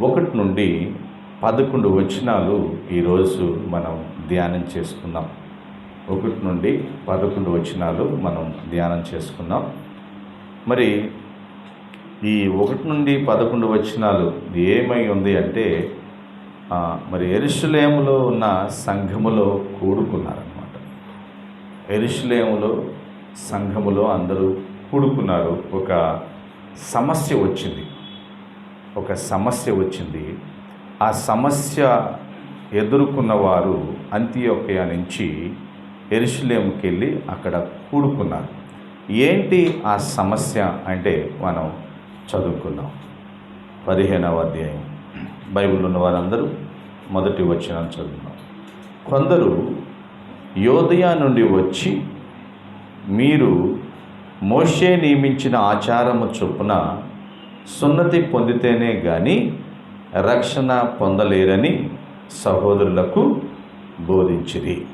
ఒకటి నుండి పదకొండు వచనాలు ఈరోజు మనం ధ్యానం చేసుకుందాం ఒకటి నుండి పదకొండు వచనాలు మనం ధ్యానం చేసుకుందాం మరి ఈ ఒకటి నుండి పదకొండు వచనాలు ఇది ఏమై ఉంది అంటే మరి ఎరుషులేములో ఉన్న సంఘములో కూడుకున్నారనమాట ఎరుషులేములో సంఘములో అందరూ కూడుకున్నారు. ఒక సమస్య వచ్చింది. ఒక సమస్య వచ్చింది. ఆ సమస్య ఎదుర్కొన్న వారు అంత్యోకయ నుంచి ఎరుషులేముకి వెళ్ళి అక్కడ కూడుకున్నారు. ఏంటి ఆ సమస్య అంటే మనం చదువుకున్నాం పదిహేనవ అధ్యాయం. బైబిల్ ఉన్న వారందరూ మొదటి వచ్చిన చదువుకున్నాం కొందరు యోధయ నుండి వచ్చి మీరు మోషే నియమించిన ఆచారము చొప్పున సున్నతి పొందితేనే కానీ రక్షణ పొందలేరని సహోదరులకు బోధించిరి.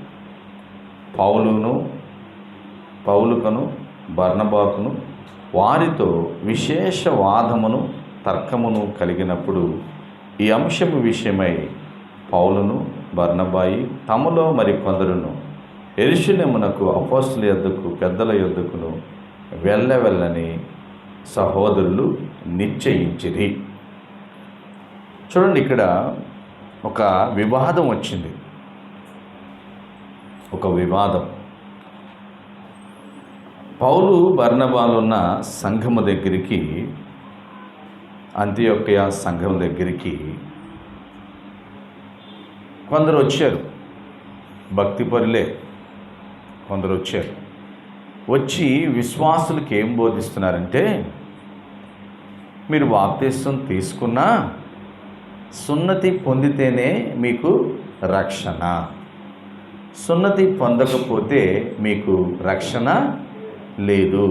పౌలును పౌలుకను బర్ణబాకును వారితో విశేష వాదమును తర్కమును కలిగినప్పుడు ఈ అంశము విషయమై పౌలును బర్ణబాయి తమలో మరి కొందరును ఎరుషులెమునకు అపోస్తుల యొద్దకు పెద్దల యొద్దకును వెళ్ళ వెళ్ళని సహోదరులు నిశ్చయించిరి. చూడండి ఇక్కడ ఒక వివాదం వచ్చింది. ఒక వివాదం. పౌలు బర్ణబాలున్న సంఘము దగ్గరికి అంత్యొక్కయ సంఘం దగ్గరికి కొందరు వచ్చారు. భక్తిపరులే కొందరు వచ్చారు. వచ్చి విశ్వాసులకు ఏం బోధిస్తున్నారంటే మీరు బాప్తీసం తీసుకున్నా సున్నతి పొందితేనే మీకు రక్షణ. సున్నతి పొందకపోతే మీకు రక్షణ లేదు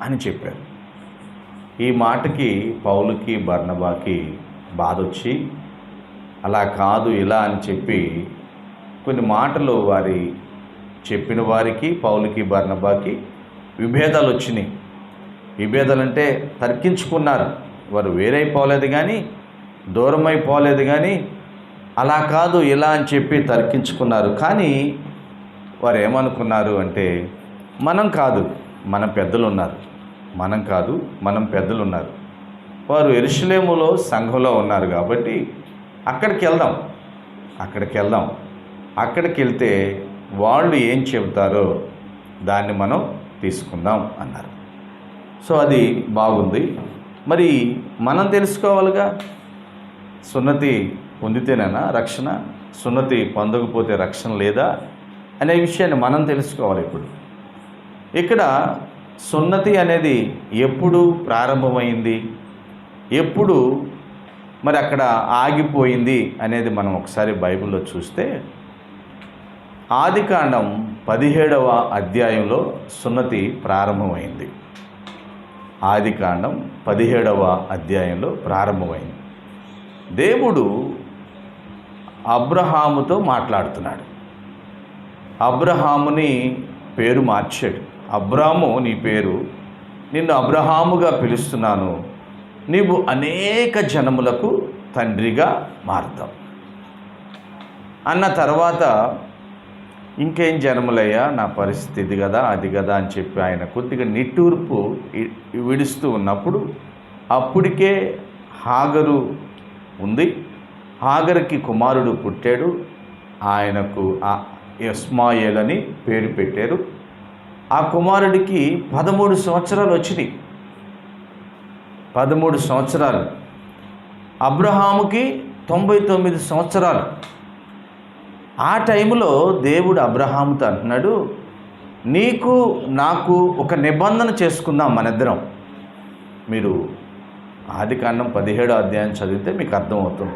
అని చెప్పారు. ఈ మాటకి పౌలుకి బర్ణబాకి బాధ వచ్చి అలా కాదు ఇలా అని చెప్పి కొన్ని మాటలు వారి చెప్పిన వారికి పౌలుకి బర్ణబాకి విభేదాలు వచ్చినాయి విభేదాలు అంటే తర్కించుకున్నారు. వారు వేరైపోలేదు కానీ దూరమైపోలేదు కానీ అలా కాదు ఇలా అని చెప్పి తర్కించుకున్నారు. కానీ వారు ఏమనుకున్నారు అంటే మనం కాదు మన పెద్దలు ఉన్నారు మనం కాదు మనం పెద్దలు ఉన్నారు వారు ఎరుషులేములో సంఘంలో ఉన్నారు కాబట్టి అక్కడికి వెళ్దాం అక్కడికి వెళ్దాం అక్కడికి వెళ్తే వాళ్ళు ఏం చెబుతారో దాన్ని మనం తీసుకుందాం అన్నారు. సో అది బాగుంది. మరి మనం తెలుసుకోవాలిగా? సున్నతి పొందితేనేనా రక్షణ? సున్నతి పొందకపోతే రక్షణ లేదా? అనే విషయాన్ని మనం తెలుసుకోవాలి ఇప్పుడు. ఇక్కడ సున్నతి అనేది ఎప్పుడు ప్రారంభమైంది? ఎప్పుడు మరి అక్కడ ఆగిపోయింది అనేది మనం ఒకసారి బైబిల్లో చూస్తే ఆదికాండం పదిహేడవ అధ్యాయంలో సున్నతి ప్రారంభమైంది. ఆదికాండం పదిహేడవ అధ్యాయంలో ప్రారంభమైంది. దేవుడు అబ్రహాముతో మాట్లాడుతున్నాడు. అబ్రహాముని పేరు మార్చాడు. అబ్రాము నీ పేరు నిన్ను అబ్రహాముగా పిలుస్తున్నాను. నీవు అనేక జనములకు తండ్రిగా మారుతావు. అన్న తర్వాత ఇంకేం జన్మలయ్యా? నా పరిస్థితి ఇది కదా అది కదా అని చెప్పి ఆయన కొద్దిగా నిట్టూర్పు విడుస్తూ ఉన్నప్పుడు అప్పటికే హాగరు ఉంది. హాగర్కి కుమారుడు పుట్టాడు. ఆయనకు ఆ ఇస్మాయేల్ అని పేరు పెట్టారు. ఆ కుమారుడికి పదమూడు సంవత్సరాలు వచ్చినాయి. పదమూడు సంవత్సరాలు. అబ్రహాముకి తొంభై తొమ్మిది సంవత్సరాలు. ఆ టైంలో దేవుడు అబ్రహాముతో అంటున్నాడు నీకు నాకు ఒక నిబంధన చేసుకుందాం మనిద్దరం. మీరు ఆది కాండం పదిహేడో అధ్యాయం చదివితే మీకు అర్థమవుతుంది.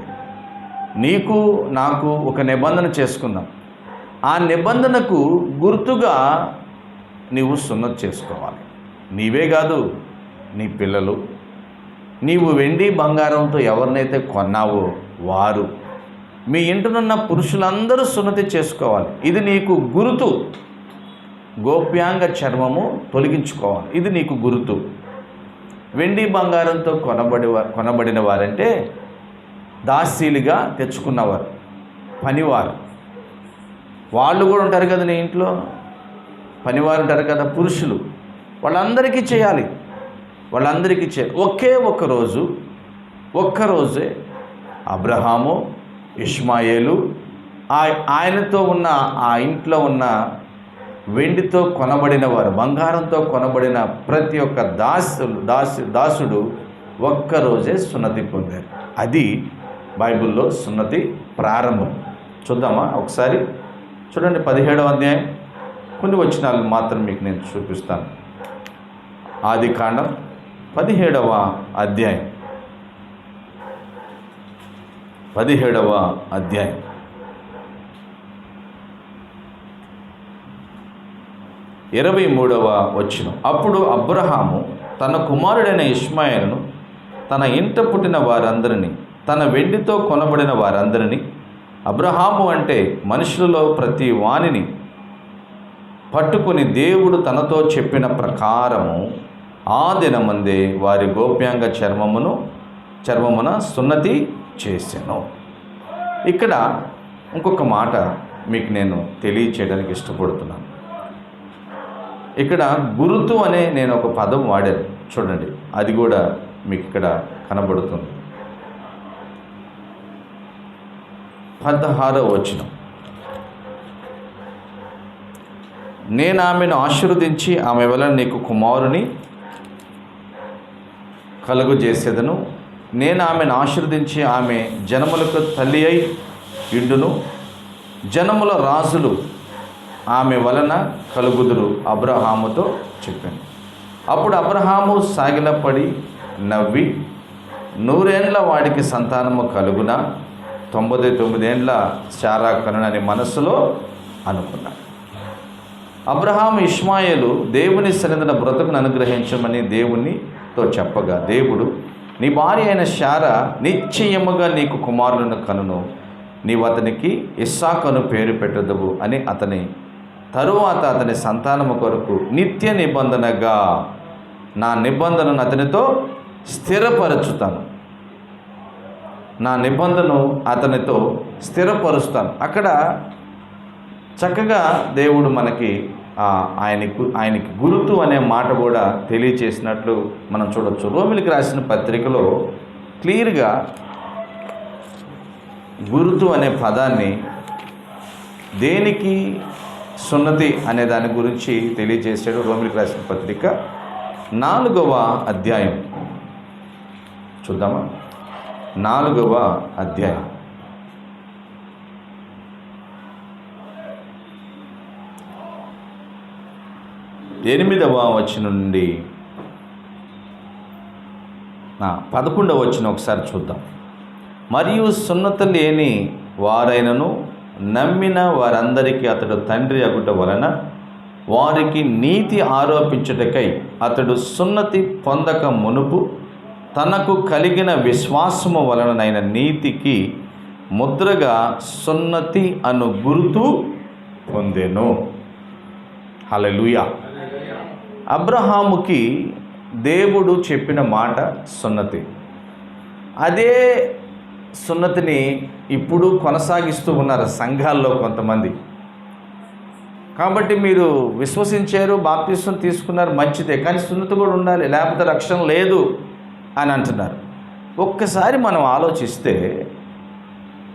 నీకు నాకు ఒక నిబంధన చేసుకుందాం. ఆ నిబంధనకు గుర్తుగా నీవు సున్నత చేసుకోవాలి. నీవే కాదు నీ పిల్లలు. నీవు వెండి బంగారంతో ఎవరినైతే కొన్నావో వారు మీ ఇంటనున్న పురుషులందరూ సున్నతి చేసుకోవాలి. ఇది నీకు గురుతు. గోప్యాంగ చర్మము తొలగించుకోవాలి. ఇది నీకు గురుతు. వెండి బంగారంతో కొనబడి కొనబడిన వారంటే దాసీలుగా తెచ్చుకున్నవారు పనివారు. వాళ్ళు కూడా ఉంటారు కదా నీ ఇంట్లో? పనివారు ఉంటారు కదా పురుషులు. వాళ్ళందరికీ చేయాలి. వాళ్ళందరికీ చే ఒకే ఒక్క రోజు ఒక్కరోజే అబ్రహాము ఇష్మాయేలు ఆ- ఆయనతో ఉన్న ఆ ఇంట్లో ఉన్న వెండితో కొనబడిన వారు బంగారంతో కొనబడిన ప్రతి ఒక్క దాసులు దాసు దాసుడు ఒక్కరోజే సున్నతి పొందారు. అది బైబిల్లో సున్నతి ప్రారంభం. చూద్దామా ఒకసారి? చూడండి పదిహేడవ అధ్యాయం. కొన్ని వచనాలు మాత్రం మీకు నేను చూపిస్తాను. ఆది కాండం పదిహేడవ అధ్యాయం. పదిహేడవ అధ్యాయం. ఇరవై మూడవ వచ్చిన అప్పుడు అబ్రహాము తన కుమారుడైన ఇష్మాయిల్ను తన ఇంట పుట్టిన వారందరినీ తన వెండితో కొనబడిన వారందరినీ అబ్రహాము అంటే మనుషులలో ప్రతి వాణిని పట్టుకుని దేవుడు తనతో చెప్పిన ప్రకారము ఆ దినమందే వారి గోప్యాంగ చర్మమును చర్మమున సున్నతి చేశాను. ఇక్కడ ఇంకొక మాట మీకు నేను తెలియచేయడానికి ఇష్టపడుతున్నాను. ఇక్కడ గురుతు అనే నేను ఒక పదం వాడాను. చూడండి అది కూడా మీకు ఇక్కడ కనబడుతుంది. పదహారో వచనం. నేను ఆమెను ఆశీర్వదించి ఆమె వలన నీకు కుమారుని కలుగు చేసేదను నేను ఆమెను ఆశీర్వదించి ఆమె జనములకు తల్లి అయి ఇండును జనముల రాజులు ఆమె వలన కలుగుదురు అబ్రహాముతో చెప్పాను. అప్పుడు అబ్రహాము సాగిలపడి నవ్వి నూరేండ్ల వాడికి సంతానము కలుగున? తొంభై తొమ్మిదేండ్ల శారా కనునని మనసులో అనుకున్నాడు అబ్రహాం ఇష్మాయేలు దేవుని సన్నిధిన బ్రతుకును అనుగ్రహించమని దేవునితో చెప్పగా దేవుడు నీ భార్య అయిన శార నిశ్చయముగా నీకు కుమారులను కనును. నీవు అతనికి ఇస్సాకను పేరు పెట్టదవు అని అతని తరువాత అతని సంతానము కొరకు నిత్య నిబంధనగా నా నిబంధనను అతనితో స్థిరపరచుతాను. నా నిబంధనను అతనితో స్థిరపరుస్తాను. అక్కడ చక్కగా దేవుడు మనకి ఆయనకు ఆయనకి గురుతు అనే మాట కూడా తెలియచేసినట్లు మనం చూడొచ్చు. రోమిలికి రాసిన పత్రికలో క్లియర్గా గురుతు అనే పదాన్ని దేనికి సున్నతి అనే దాని గురించి తెలియజేశాడు రోమిలికి రాసిన పత్రిక నాలుగవ అధ్యాయం. చూద్దామా? నాలుగవ అధ్యాయం. ఎనిమిదవ వచనం నుండి పదకొండవ వచ్చిన ఒకసారి చూద్దాం. మరియు సున్నత లేని వారైనను నమ్మిన వారందరికీ అతడు తండ్రి అగుట వలన వారికి నీతి ఆరోపించుటకై అతడు సున్నతి పొందక మునుపు తనకు కలిగిన విశ్వాసము వలననైన నీతికి ముద్రగా సున్నతి అను గుర్తు పొందెను. హల్లెలూయా. అబ్రహాముకి దేవుడు చెప్పిన మాట సున్నతి. అదే సున్నతిని ఇప్పుడు కొనసాగిస్తూ ఉన్నారు సంఘాల్లో కొంతమంది. కాబట్టి మీరు విశ్వసించారు బాప్తిస్వం తీసుకున్నారు మంచిదే. కానీ సున్నతి కూడా ఉండాలి లేకపోతే రక్షణ లేదు అని అంటున్నారు. ఒక్కసారి మనం ఆలోచిస్తే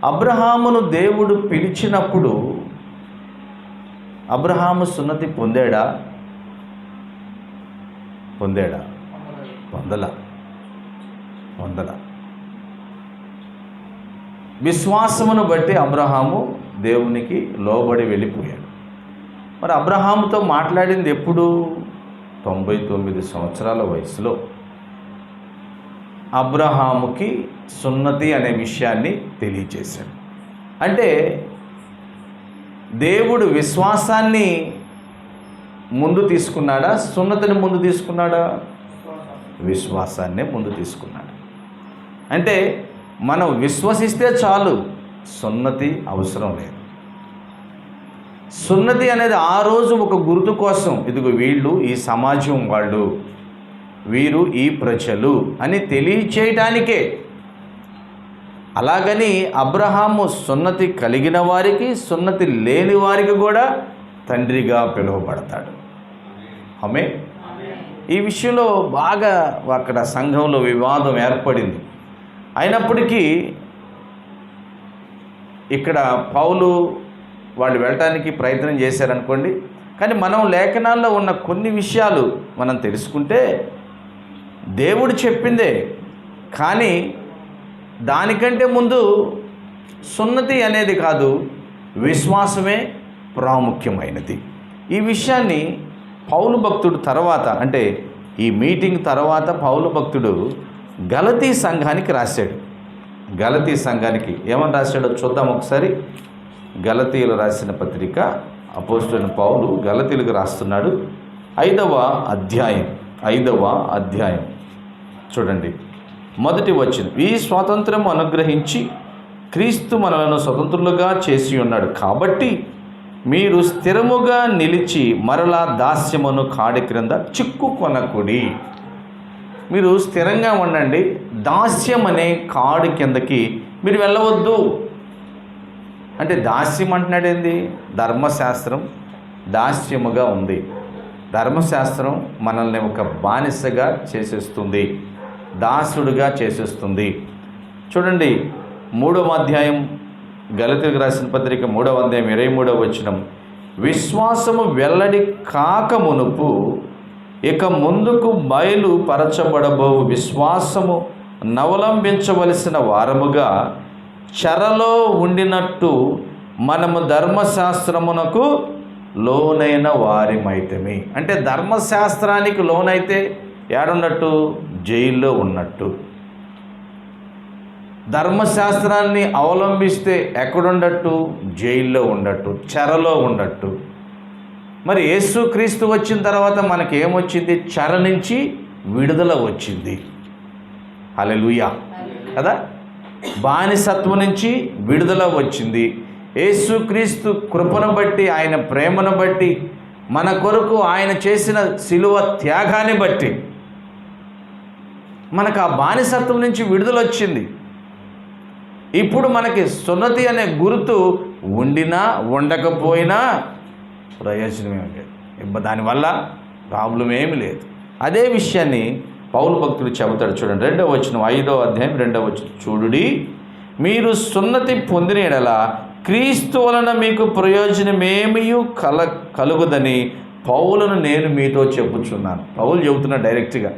అబ్రహామును దేవుడు పిలిచినప్పుడు అబ్రహాము సున్నతి పొందాడా? పొందాడా? పొందల. పొందల. విశ్వాసమును బట్టి అబ్రహాము దేవునికి లోబడి వెళ్ళిపోయాడు. మరి అబ్రహాముతో మాట్లాడింది ఎప్పుడు? తొంభై తొమ్మిది సంవత్సరాల వయసులో. అబ్రహాముకి సున్నతి అనే విషయాన్ని తెలియచేశాడు. అంటే దేవుడు విశ్వాసాన్ని ముందు తీసుకున్నాడా? సున్నతిని ముందు తీసుకున్నాడా? విశ్వాసాన్నే ముందు తీసుకున్నాడు. అంటే మనం విశ్వసిస్తే చాలు సున్నతి అవసరం లేదు. సున్నతి అనేది ఆ రోజు ఒక గుర్తు కోసం ఇదిగో వీళ్ళు ఈ సమాజం వాళ్ళు వీరు ఈ ప్రజలు అని తెలియచేయటానికే. అలాగని అబ్రహాము సున్నతి కలిగిన వారికి సున్నతి లేని వారికి కూడా తండ్రిగా పిలువబడతాడు. ఆమె ఈ విషయంలో బాగా అక్కడ సంఘంలో వివాదం ఏర్పడింది. అయినప్పటికీ ఇక్కడ పౌలు వాళ్ళు వెళ్ళటానికి ప్రయత్నం చేశారనుకోండి కానీ మనం లేఖనాల్లో ఉన్న కొన్ని విషయాలు మనం తెలుసుకుంటే దేవుడు చెప్పిందే. కానీ దానికంటే ముందు సున్నతి అనేది కాదు విశ్వాసమే ప్రాముఖ్యమైనది. ఈ విషయాన్ని పౌలు భక్తుడు తర్వాత అంటే ఈ మీటింగ్ తర్వాత పౌలు భక్తుడు గలతీ సంఘానికి రాశాడు. గలతీ సంఘానికి ఏమని రాశాడో చూద్దాం ఒకసారి. గలతీలు రాసిన పత్రిక అపోస్తున్న పౌలు గలతీలకు రాస్తున్నాడు. ఐదవ అధ్యాయం ఐదవ అధ్యాయం. చూడండి. మొదటి వచ్చిన ఈ స్వాతంత్రం అనుగ్రహించి క్రీస్తు మనలను స్వతంత్రులుగా చేసి ఉన్నాడు. కాబట్టి మీరు స్థిరముగా నిలిచి మరలా దాస్యమును కాడి క్రింద చిక్కుకొనకుడి. మీరు స్థిరంగా ఉండండి. దాస్యం అనే కాడు కిందకి మీరు వెళ్ళవద్దు. అంటే దాస్యం అంటున్నాడు ఏంది? ధర్మశాస్త్రం దాస్యముగా ఉంది. ధర్మశాస్త్రం మనల్ని ఒక బానిసగా చేసేస్తుంది. దాసుడుగా చేసేస్తుంది. చూడండి మూడవ అధ్యాయం గలతికి రాసిన పత్రిక మూడవ అధ్యాయం ఇరవై మూడవ వచనం. విశ్వాసము వెల్లడి కాక మునుపు ఇక ముందుకు బయలు పరచబడబో విశ్వాసము నవలంబించవలసిన వారముగా చెరలో ఉండినట్టు మనము ధర్మశాస్త్రమునకు లోనైన వారిమైతమి. అంటే ధర్మశాస్త్రానికి లోనైతే ఏడున్నట్టు? జైల్లో ఉన్నట్టు. ధర్మశాస్త్రాన్ని అవలంబిస్తే ఎక్కడుండట్టు? జైల్లో ఉండట్టు చెరలో ఉండట్టు. మరి యేసుక్రీస్తు వచ్చిన తర్వాత మనకి ఏమొచ్చింది చెర నుంచి విడుదల వచ్చింది. హల్లెలూయా. కదా? బానిసత్వం నుంచి విడుదల వచ్చింది. యేసుక్రీస్తు కృపను బట్టి ఆయన ప్రేమను బట్టి మన కొరకు ఆయన చేసిన శిలువ త్యాగాన్ని బట్టి మనకు ఆ బానిసత్వం నుంచి విడుదల వచ్చింది. ఇప్పుడు మనకి సున్నతి అనే గుర్తు ఉండినా ఉండకపోయినా ప్రయోజనం ఏమి లేదు. దానివల్ల ప్రాబ్లం ఏమి లేదు. అదే విషయాన్ని పౌలు భక్తుడు చెబుతాడు చూడండి. రెండవ వచ్చిన ఐదో అధ్యాయం రెండవ వచ్చిన చూడుడి. మీరు సున్నతి పొందిన ఎడల క్రీస్తు వలన మీకు ప్రయోజనమేమీ కల కలుగుదని పౌలను నేను మీతో చెప్పుచున్నాను. పౌలు చెబుతున్నా డైరెక్ట్గా.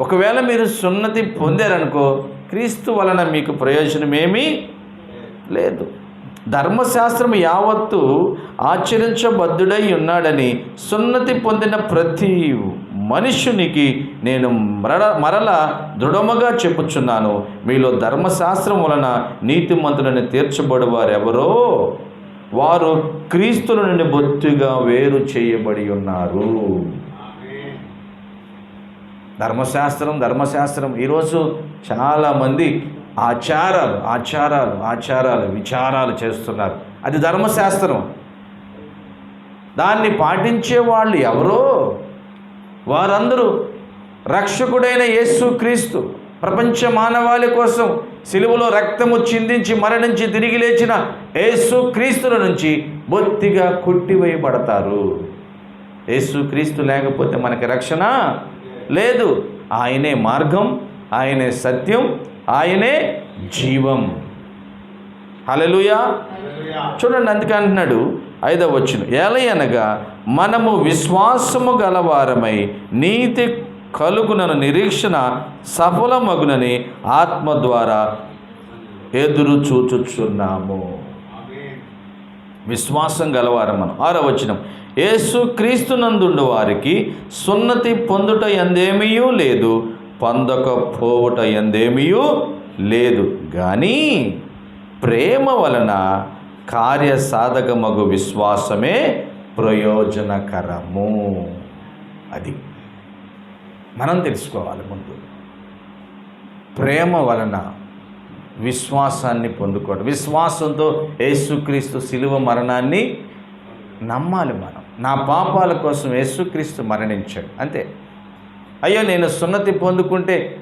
ఒకవేళ మీరు సున్నతి పొందారనుకో క్రీస్తు వలన మీకు ప్రయోజనమేమీ లేదు. ధర్మశాస్త్రం యావత్తు ఆచరించబద్ధుడై ఉన్నాడని సున్నతి పొందిన ప్రతి మనుష్యునికి నేను మరల మరల దృఢముగా చెప్పుచున్నాను. మీలో ధర్మశాస్త్రం వలన నీతిమంతులని తీర్చబడి వారెవరో వారు క్రీస్తుల నుండి బొత్తిగా వేరు చేయబడి ఉన్నారు. ధర్మశాస్త్రం ధర్మశాస్త్రం. ఈరోజు చాలామంది ఆచారాలు ఆచారాలు ఆచారాలు విచారాలు చేస్తున్నారు. అది ధర్మశాస్త్రం. దాన్ని పాటించే వాళ్ళు ఎవరో? వారందరూ రక్షకుడైన యేసుక్రీస్తు ప్రపంచ మానవాళి కోసం సిలువలో రక్తము చిందించి మరణించి తిరిగి లేచిన యేసుక్రీస్తుల నుంచి బొత్తిగా కొట్టివేయబడతారు. యేసుక్రీస్తు లేకపోతే మనకి రక్షణ లేదు. ఆయనే మార్గం ఆయనే సత్యం ఆయనే జీవం. హల్లెలూయా. చూడండి అందుకే అంటున్నాడు ఐదవ వచ్చును ఏలయనగా మనము విశ్వాసము గలవారమై నీతి కలుగునను నిరీక్షణ సఫలమగునని ఆత్మ ద్వారా ఎదురు చూచుచున్నాము. విశ్వాసం గలవారం మనం ఆరో వచనం. యేసు క్రీస్తునందుండు వారికి సున్నతి పొందుట ఎందేమీయూ లేదు పొందకపోవుట ఎందేమీయూ లేదు. కానీ ప్రేమ వలన కార్యసాధకమగు విశ్వాసమే ప్రయోజనకరము. అది మనం తెలుసుకోవాలి ముందు. ప్రేమ వలన విశ్వాసాన్ని పొందుకోవడం విశ్వాసంతో యేసుక్రీస్తు శిలువ మరణాన్ని నమ్మాలి మనం. నా పాపాల కోసం యేసుక్రీస్తు మరణించాడు. అంతే. అయ్యో నేను సున్నతి పొందుకుంటే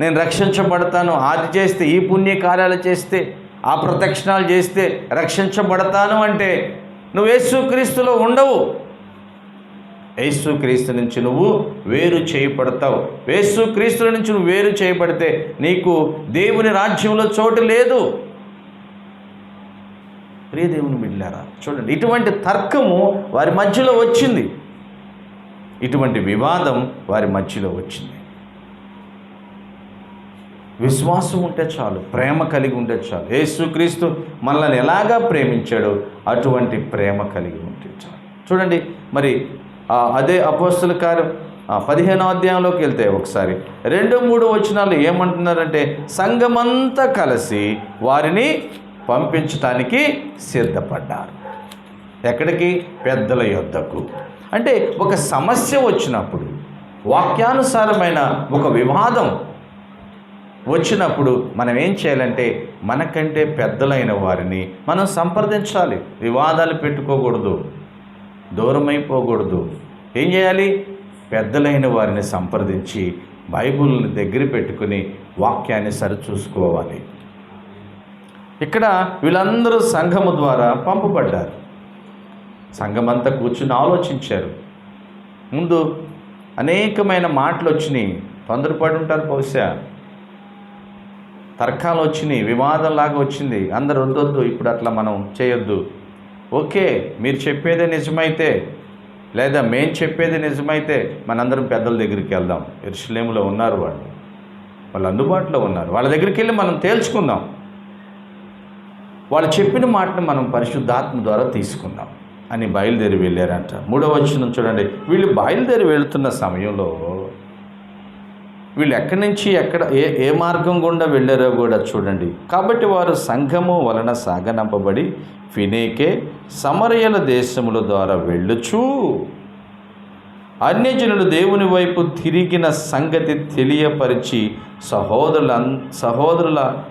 నేను రక్షించబడతాను. అది చేస్తే ఈ పుణ్య కార్యాలు చేస్తే ఆ ప్రదక్షిణాలు చేస్తే రక్షించబడతాను అంటే నువ్వు యేసుక్రీస్తులో ఉండవు. యేసుక్రీస్తు నుంచి నువ్వు వేరు చేయబడతావు. యేసుక్రీస్తుల నుంచి నువ్వు వేరు చేయబడితే నీకు దేవుని రాజ్యంలో చోటు లేదు. ప్రియదేవుని బిడ్డారా చూడండి ఇటువంటి తర్కము వారి మధ్యలో వచ్చింది. ఇటువంటి వివాదం వారి మధ్యలో వచ్చింది. విశ్వాసం ఉంటే చాలు ప్రేమ కలిగి ఉంటే చాలు. యేసుక్రీస్తు మనల్ని ఎలాగా ప్రేమించాడో అటువంటి ప్రేమ కలిగి ఉంటే చాలు. చూడండి మరి అదే అపోస్తుల కార్యం పదిహేనో అధ్యాయంలోకి వెళ్తే ఒకసారి రెండు మూడు వచనాలు ఏమంటున్నారంటే సంఘమంతా కలిసి వారిని పంపించటానికి సిద్ధపడ్డారు. ఎక్కడికి? పెద్దల యొద్దకు. అంటే ఒక సమస్య వచ్చినప్పుడు వాక్యానుసారమైన ఒక వివాదం వచ్చినప్పుడు మనం ఏం చేయాలంటే మనకంటే పెద్దలైన వారిని మనం సంప్రదించాలి. వివాదాలు పెట్టుకోకూడదు దూరమైపోకూడదు. ఏం చేయాలి? పెద్దలైన వారిని సంప్రదించి బైబుల్ని దగ్గర పెట్టుకుని వాక్యాన్ని సరిచూసుకోవాలి. ఇక్కడ వీళ్ళందరూ సంఘము ద్వారా పంపబడ్డారు. సంఘమంతా కూర్చుని ఆలోచించారు. ముందు అనేకమైన మాటలు వచ్చినాయి. తొందరపడి ఉంటారు బహుశా. తర్కాలు వచ్చినాయి వివాదంలాగా వచ్చింది. అందరు వద్దొద్దు ఇప్పుడు అట్లా మనం చేయొద్దు. ఓకే మీరు చెప్పేదే నిజమైతే లేదా మేం చెప్పేది నిజమైతే మనందరం పెద్దల దగ్గరికి వెళ్దాం. ఎరుసలేములో ఉన్నారు వాళ్ళు. వాళ్ళు అందుబాటులో ఉన్నారు. వాళ్ళ దగ్గరికి వెళ్ళి మనం తేల్చుకుందాం. వాళ్ళు చెప్పిన మాటను మనం పరిశుద్ధాత్మ ద్వారా తీసుకుందాం అని బయలుదేరి వెళ్ళారంట. మూడవ వచ్చిన చూడండి. వీళ్ళు బయలుదేరి వెళుతున్న సమయంలో వీళ్ళు ఎక్కడి నుంచి ఎక్కడ ఏ ఏ మార్గం గుండా వెళ్ళారో కూడా చూడండి. కాబట్టి వారు సంఘము వలన సాగనంపబడి ఫినేకే సమరయల దేశముల ద్వారా వెళ్ళుచూ అన్యజనులు దేవుని వైపు తిరిగిన సంగతి తెలియపరిచి సహోదరుల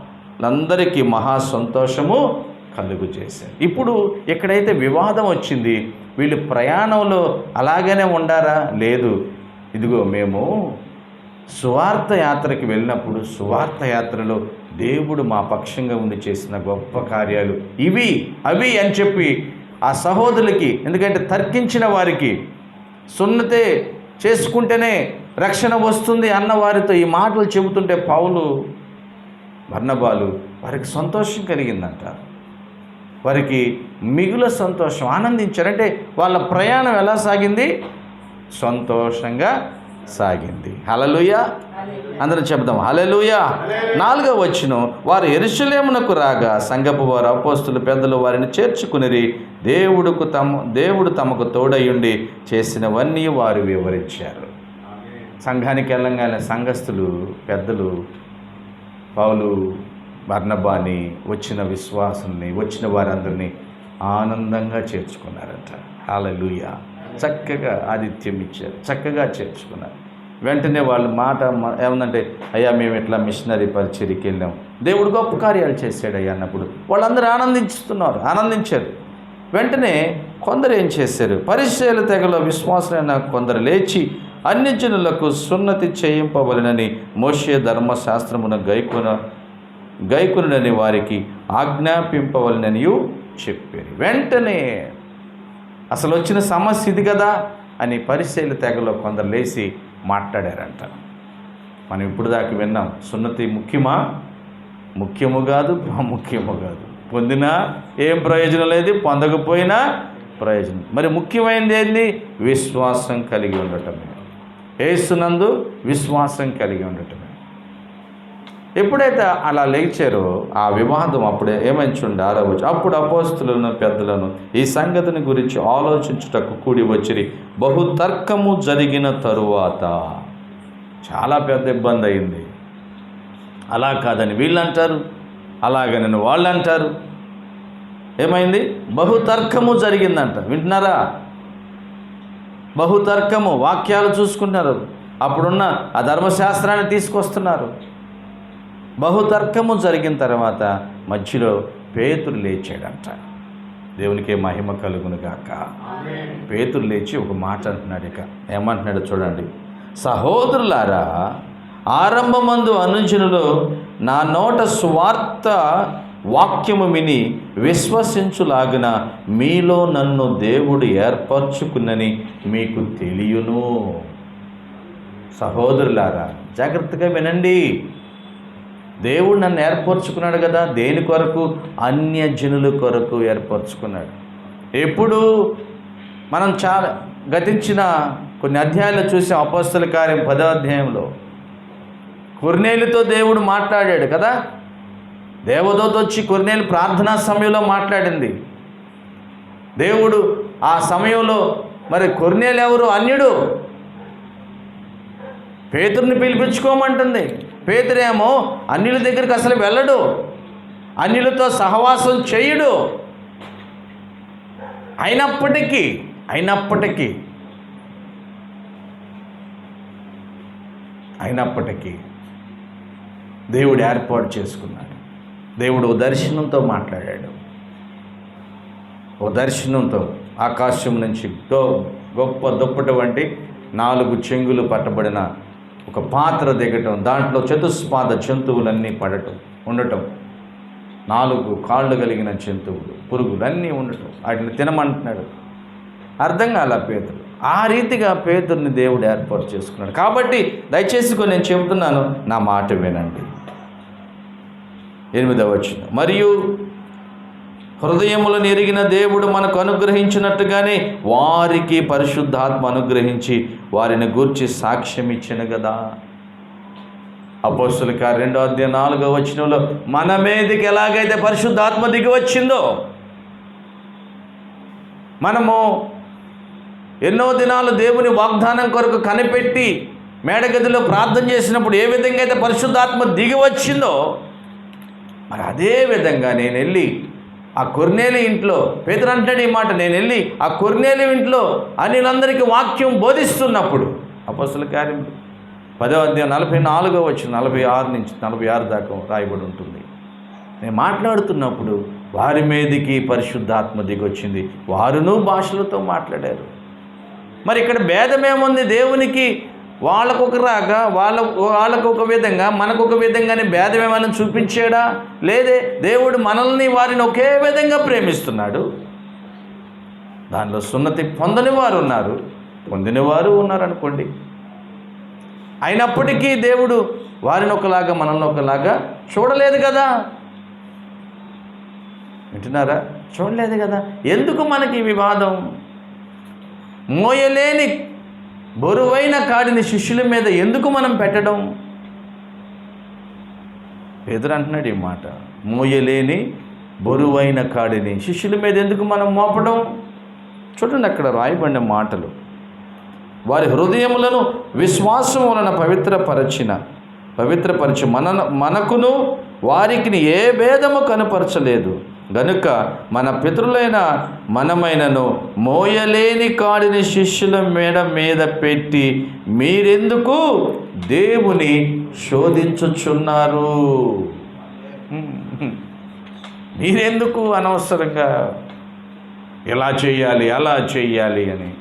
అందరికీ మహా సంతోషము కలుగు చేశారు. ఇప్పుడు ఎక్కడైతే వివాదం వచ్చింది వీళ్ళు ప్రయాణంలో అలాగనే ఉండారా? లేదు. ఇదిగో మేము సువార్త యాత్రకి వెళ్ళినప్పుడు సువార్త యాత్రలో దేవుడు మా పక్షంగా ఉండి చేసిన గొప్ప కార్యాలు ఇవి అవి అని చెప్పి ఆ సహోదరులకి ఎందుకంటే తర్కించిన వారికి సున్నతే చేసుకుంటేనే రక్షణ వస్తుంది అన్న వారితో ఈ మాటలు చెబుతుంటే పౌలు బర్ణబాలు వారికి సంతోషం కలిగిందంట వారికి మిగుల సంతోషం ఆనందించారు. అంటే వాళ్ళ ప్రయాణం ఎలా సాగింది? సంతోషంగా సాగింది. హలలుయ అందరం చెప్దాం హలలుయ నాలుగవ వచ్చిన వారు ఎరుషలేమునకు రాగా సంగపు వారు అపోస్తులు పెద్దలు వారిని చేర్చుకునిరి. దేవుడుకు తమ దేవుడు తమకు తోడయుండి చేసినవన్నీ వారు వివరించారు. సంఘానికి వెళ్ళంగానే సంఘస్థులు పెద్దలు పౌలు బర్ణబాని వచ్చిన విశ్వాసుల్ని వచ్చిన వారందరినీ ఆనందంగా చేర్చుకున్నారట. హాలలుయ చక్కగా ఆతిథ్యం ఇచ్చారు. చక్కగా చేర్చుకున్నారు. వెంటనే వాళ్ళు మాట ఏమందంటే అయ్యా మేము ఇట్లా మిషనరీ పరిచర్యకి వెళ్ళాం? దేవుడు గొప్ప కార్యాలు చేశాడు అయ్యా అన్నప్పుడు వాళ్ళందరూ ఆనందిస్తున్నారు ఆనందించారు. వెంటనే కొందరు ఏం చేశారు? పరిచయాల తెగలో విశ్వాసులైన కొందరు లేచి అన్ని జనులకు సున్నతి చేయింపవలనని మోషే ధర్మశాస్త్రమున గైకొన గైకొనని వారికి ఆజ్ఞాపింపవలననియు చెప్పారు. వెంటనే అసలు వచ్చిన సమస్య ఇది కదా అని పరిశీలి తెగలో కొందరు లేచి మాట్లాడారంట. మనం ఇప్పుడు దాకా విన్నాం సున్నతి ముఖ్యమా? ముఖ్యము కాదు ప్రాముఖ్యము కాదు. పొందినా ఏం ప్రయోజనం లేదు పొందకపోయినా ప్రయోజనం. మరి ముఖ్యమైనది ఏంది? విశ్వాసం కలిగి ఉండటమే. ఏసునందు విశ్వాసం కలిగి ఉండటమే. ఎప్పుడైతే అలా లేచారో ఆ వివాదం అప్పుడే ఏమంచుండి? ఆరవచ్చు అప్పుడు అపోస్తులను పెద్దలను ఈ సంగతిని గురించి ఆలోచించుటకు కూడి వచ్చిరి. బహుతర్కము జరిగిన తరువాత చాలా పెద్ద ఇబ్బంది అయింది. అలా కాదని వీళ్ళు అంటారు అలాగని వాళ్ళు అంటారు ఏమైంది? బహుతర్కము జరిగిందంట. వింటున్నారా? బహుతర్కము వాక్యాలు చూసుకుంటున్నారు అప్పుడున్న ఆ ధర్మశాస్త్రాన్ని తీసుకొస్తున్నారు. బహుతర్కము జరిగిన తర్వాత మధ్యలో పేతురు లేచాడంట. దేవునికే మహిమ కలుగును గాక. పేతురు లేచి ఒక మాట అంటున్నాడు ఇక. ఏమంటున్నాడు చూడండి. సహోదరులారా ఆరంభమందు అనుజనులు నా నోట స్వార్థ వాక్యము విని విశ్వసించులాగిన మీలో నన్ను దేవుడు ఏర్పరచుకున్నని మీకు తెలియను. సహోదరులారా జాగ్రత్తగా వినండి. దేవుడు నన్ను ఏర్పరచుకున్నాడు కదా దేని కొరకు? అన్యజనుల కొరకు ఏర్పరచుకున్నాడు. ఎప్పుడు మనం చాలా గతించిన కొన్ని అధ్యాయాలు చూసాం అపస్తుల కార్యం పదో అధ్యాయంలో. కొర్నేలుతో దేవుడు మాట్లాడాడు కదా దేవదూత వచ్చి కొర్నేలు ప్రార్థనా సమయంలో మాట్లాడింది. దేవుడు ఆ సమయంలో మరి కొర్నేలు ఎవరు? అన్యుడు? పేతుర్ని పిలిపించుకోమంటుంది. పేతురేమో అన్యుల దగ్గరికి అసలు వెళ్ళడు. అన్యులతో సహవాసం చేయడు. అయినప్పటికీ అయినప్పటికీ అయినప్పటికీ దేవుడు ఏర్పాటు చేసుకున్నాడు. దేవుడు ఓ దర్శనంతో మాట్లాడాడు. ఓ దర్శనంతో ఆకాశం నుంచి గో గొప్ప దుప్పటి వంటి నాలుగు చెంగులు పట్టబడిన ఒక పాత్ర దిగటం దాంట్లో చతుస్పాద జంతువులన్నీ పడటం ఉండటం నాలుగు కాళ్ళు కలిగిన జంతువులు పురుగులన్నీ ఉండటం వాటిని తినమంటున్నాడు. అర్థం కాల పేతుడు ఆ రీతిగా పేతుడిని దేవుడు ఏర్పాటు చేసుకున్నాడు. కాబట్టి దయచేసి నేను చెబుతున్నాను నా మాట వినండి. ఎనిమిదవ వచ్చిన మరియు హృదయములను ఎరిగిన దేవుడు మనకు అనుగ్రహించినట్టుగానే వారికి పరిశుద్ధాత్మ అనుగ్రహించి వారిని గూర్చి సాక్ష్యం ఇచ్చిన కదా అపోస్తుల కార్య రెండో అధ్యాయ నాలుగో వచనంలో మన మీదకి ఎలాగైతే పరిశుద్ధాత్మ దిగి వచ్చిందో మనము ఎన్నో దినాలు దేవుని వాగ్దానం కొరకు కనిపెట్టి మేడగదిలో ప్రార్థన చేసినప్పుడు ఏ విధంగా అయితే పరిశుద్ధాత్మ దిగి వచ్చిందో మరి అదే విధంగా నేను వెళ్ళి ఆ కొర్నేలి ఇంట్లో పేదరు అంటాడు ఈ మాట నేను వెళ్ళి ఆ కొర్నేలి ఇంట్లో అన్నిలందరికీ వాక్యం బోధిస్తున్నప్పుడు అపస్సుల కార్యం పదో అధ్యాయం నలభై నాలుగో వచ్చి నలభై ఆరు నుంచి నలభై ఆరు దాకా రాయబడి ఉంటుంది. నేను మాట్లాడుతున్నప్పుడు వారి మీదకి పరిశుద్ధాత్మ దిగొచ్చింది. వారును భాషలతో మాట్లాడారు. మరి ఇక్కడ భేదమేముంది? దేవునికి వాళ్ళకు ఒక రాగా వాళ్ళ వాళ్ళకు ఒక విధంగా మనకు ఒక విధంగానే భేదం ఏమైనా చూపించాడా? లేదే దేవుడు మనల్ని వారిని ఒకే విధంగా ప్రేమిస్తున్నాడు. దానిలో సున్నతి పొందని వారు ఉన్నారు. పొందిన వారు ఉన్నారు అనుకోండి అయినప్పటికీ దేవుడు వారిని ఒకలాగా మనల్ని ఒకలాగా చూడలేదు కదా. వింటున్నారా? చూడలేదు కదా. ఎందుకు మనకి వివాదం? మోయలేని బరువైన కాడిని శిష్యుల మీద ఎందుకు మనం పెట్టడం? ఎదురు అంటున్నాడు ఈ మాట. మోయలేని బరువైన కాడిని శిష్యుల మీద ఎందుకు మనం మోపడం? చూడండి అక్కడ రాయబడిన మాటలు. వారి హృదయములను విశ్వాసం వలన పవిత్రపరచిన పవిత్రపరచి మన మనకును వారికి ఏ భేదము కనపరచలేదు. గనుక మన పితరులైన మనమైనను మోయలేని కాడిని శిష్యుల మేడ మీద పెట్టి మీరెందుకు దేవుని శోధించుచున్నారు? మీరెందుకు అనవసరంగా ఎలా చేయాలి అలా చేయాలి అని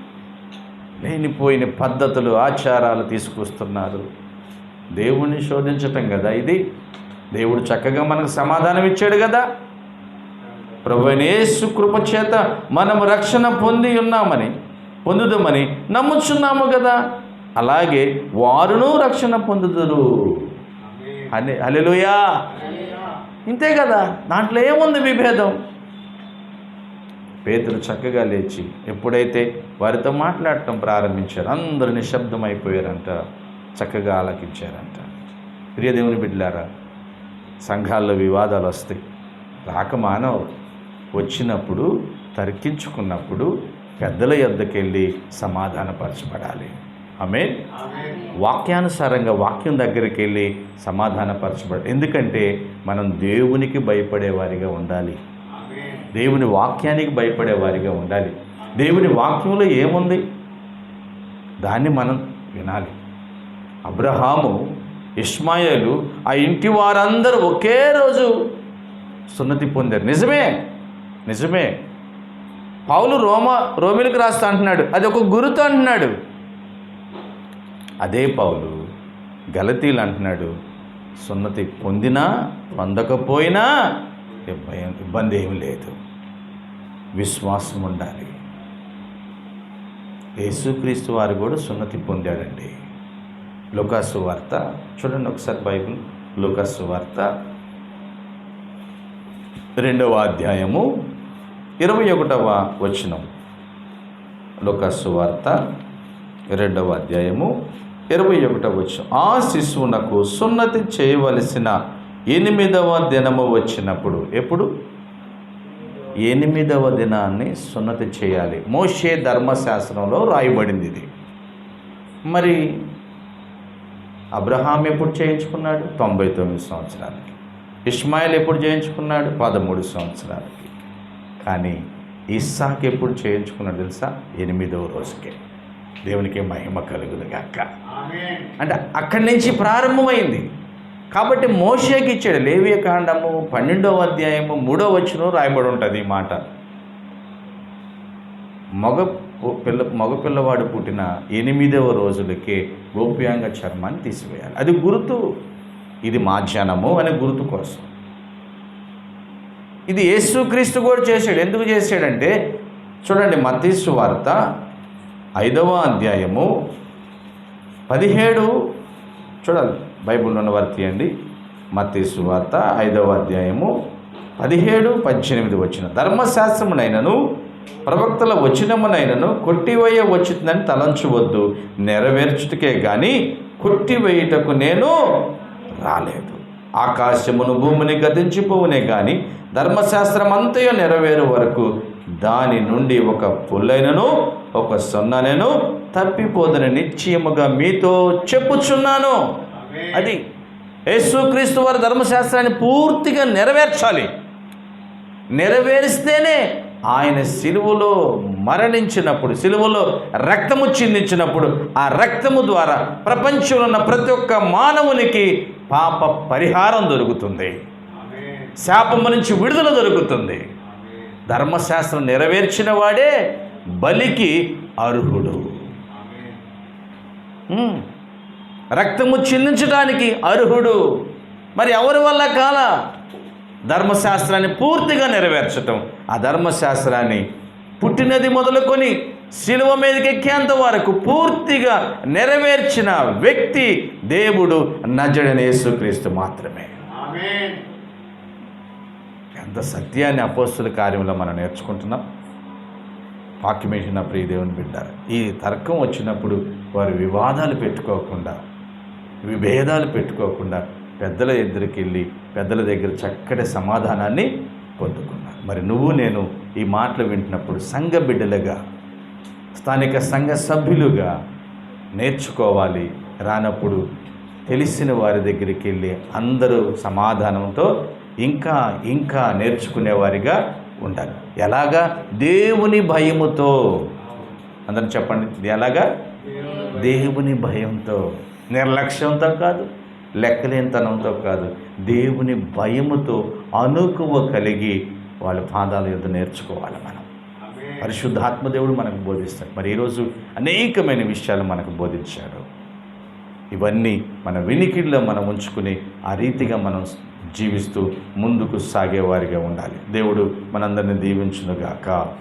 లేనిపోయిన పద్ధతులు ఆచారాలు తీసుకొస్తున్నారు. దేవుణ్ణి శోధించటం కదా ఇది? దేవుడు చక్కగా మనకు సమాధానం ఇచ్చాడు కదా? ప్రభునేసు కృపచేత మనము రక్షణ పొంది ఉన్నామని పొందుదామని నమ్ముచున్నాము కదా. అలాగే వారును రక్షణ పొందుదురు. అని హల్లెలూయా. ఇంతే కదా దాంట్లో ఏముంది విభేదం? పేతులు చక్కగా లేచి ఎప్పుడైతే వారితో మాట్లాడటం ప్రారంభించారు అందరూ నిశ్శబ్దం అయిపోయారంట చక్కగా ఆలకించారంట. ప్రియదేవుని బిడ్డలారా సంఘాల్లో వివాదాలు వస్తాయి. రాక మానవు. వచ్చినప్పుడు తర్కించుకున్నప్పుడు పెద్దల యొద్దకెళ్ళి సమాధానపరచబడాలి. ఆమె వాక్యానుసారంగా వాక్యం దగ్గరికి వెళ్ళి సమాధానపరచబడాలి ఎందుకంటే మనం దేవునికి భయపడేవారిగా ఉండాలి. దేవుని వాక్యానికి భయపడేవారిగా ఉండాలి. దేవుని వాక్యంలో ఏముంది? దాన్ని మనం వినాలి. అబ్రహాము ఇస్మాయిలు ఆ ఇంటి వారందరూ ఒకే రోజు సున్నతి పొందారు. నిజమే. నిజమే. పౌలు రోమ రోమిలకు రాస్తా అంటున్నాడు. అది ఒక గురుతో అంటున్నాడు. అదే పౌలు గలతీలు అంటున్నాడు. సున్నతి పొందినా పొందకపోయినా భయం ఇబ్బంది ఏమి లేదు. విశ్వాసం ఉండాలి. యేసుక్రీస్తు వారు కూడా సున్నతి పొందాడండి. లుకాసు వార్త చూడండి ఒకసారి బైబిల్. లుకాసు వార్త రెండవ అధ్యాయము ఇరవై ఒకటవ వచనం. లుకాసు వార్త రెండవ అధ్యాయము ఇరవై ఒకటవ వచనం. ఆ శిశువునకు సున్నతి చేయవలసిన ఎనిమిదవ దినము వచ్చినప్పుడు ఎప్పుడు? ఎనిమిదవ దినాన్ని సున్నతి చేయాలి. మోషే ధర్మశాస్త్రంలో రాయబడింది ఇది. మరి అబ్రహాం ఎప్పుడు చేయించుకున్నాడు? తొంభై తొమ్మిది సంవత్సరాలకి. ఇస్మాయిల్ ఎప్పుడు చేయించుకున్నాడు? పదమూడు సంవత్సరాలకి. కానీ ఇస్సాక్ ఎప్పుడు చేయించుకున్నాడు తెలుసా? ఎనిమిదవ రోజుకే. దేవునికి మహిమ కలుగును గాక. అంటే అక్కడి నుంచి ప్రారంభమైంది. కాబట్టి మోషేకి ఇచ్చాడు. లేవియ కాండము పన్నెండవ అధ్యాయము మూడవ వచనం రాయబడి ఉంటుంది ఈ మాట. మగ పిల్ల మగ పిల్లవాడు పుట్టిన ఎనిమిదవ రోజులకే గోప్యాంగ చర్మాన్ని తీసివేయాలి. అది గుర్తు. ఇది మాధ్యాహ్నము అనే గుర్తు కోసం. ఇది యేసుక్రీస్తు కూడా చేశాడు. ఎందుకు చేశాడంటే చూడండి మతీసు వార్త ఐదవ అధ్యాయము పదిహేడు. చూడాలి బైబిల్లో ఉన్న వారు తీయండి. మతీసు వార్త ఐదవ అధ్యాయము పదిహేడు పద్దెనిమిది వచ్చిన ధర్మశాస్త్రమునైనను ప్రవక్తల వచనమునైనను కొట్టివేయ వచ్చిందని తలంచవద్దు నెరవేర్చుటకే కానీ కొట్టివేయుటకు నేను రాలేదు. ఆకాశమును భూమిని గతించిపోవునే కానీ ధర్మశాస్త్రం అంతయో నెరవేరు వరకు దాని నుండి ఒక పుల్లైనను ఒక సొన్ననను తప్పిపోదని నిశ్చయముగా మీతో చెప్పుచున్నాను. అది యేసుక్రీస్తు వారి ధర్మశాస్త్రాన్ని పూర్తిగా నెరవేర్చాలి. నెరవేరిస్తేనే ఆయన సిలువలో మరణించినప్పుడు సిలువలో రక్తము చిందించినప్పుడు ఆ రక్తము ద్వారా ప్రపంచంలో ఉన్న ప్రతి ఒక్క మానవునికి పాప పరిహారం దొరుకుతుంది. శాపము నుంచి విడుదల దొరుకుతుంది. ధర్మశాస్త్రం నెరవేర్చిన వాడే బలికి అర్హుడు. రక్తము చిందించడానికి అర్హుడు. మరి ఎవరి వల్ల కాల? ధర్మశాస్త్రాన్ని పూర్తిగా నెరవేర్చటం. ఆ ధర్మశాస్త్రాన్ని పుట్టినది మొదలుకొని శిలువ మీదకి ఎక్కేంత వరకు పూర్తిగా నెరవేర్చిన వ్యక్తి దేవుడు నజడని యేసుక్రీస్తు మాత్రమే. ఎంత సత్యాన్ని అపోస్తుల కార్యంలో మనం నేర్చుకుంటున్నాం? వాక్యమేసిన ప్రియ దేవుని బిడ్డ ఈ తర్కం వచ్చినప్పుడు వారు వివాదాలు పెట్టుకోకుండా విభేదాలు పెట్టుకోకుండా పెద్దల ఎదురుకి వెళ్ళి పెద్దల దగ్గర చక్కటి సమాధానాన్ని పొందుకున్నారు. మరి నువ్వు నేను ఈ మాటలు వింటున్నప్పుడు సంఘ బిడ్డలుగా స్థానిక సంఘ సభ్యులుగా నేర్చుకోవాలి. రానప్పుడు తెలిసిన వారి దగ్గరికి వెళ్ళి అందరూ సమాధానంతో ఇంకా ఇంకా నేర్చుకునేవారిగా ఉండాలి. ఎలాగా? దేవుని భయముతో. అందరం చెప్పండి. ఎలాగా? దేవుని భయంతో. నిర్లక్ష్యంతో కాదు లెక్కలేనితనంతో కాదు. దేవుని భయముతో అనుకువ కలిగి వాళ్ళ పాదాల యుద్ధ నేర్చుకోవాలి మనం. పరిశుద్ధాత్మదేవుడు మనకు బోధిస్తాడు. మరి ఈరోజు అనేకమైన విషయాలు మనకు బోధించాడు. ఇవన్నీ మన వినికిడిలో మనం ఉంచుకుని ఆ రీతిగా మనం జీవిస్తూ ముందుకు సాగేవారిగా ఉండాలి. దేవుడు మనందరిని దీవించునుగాక.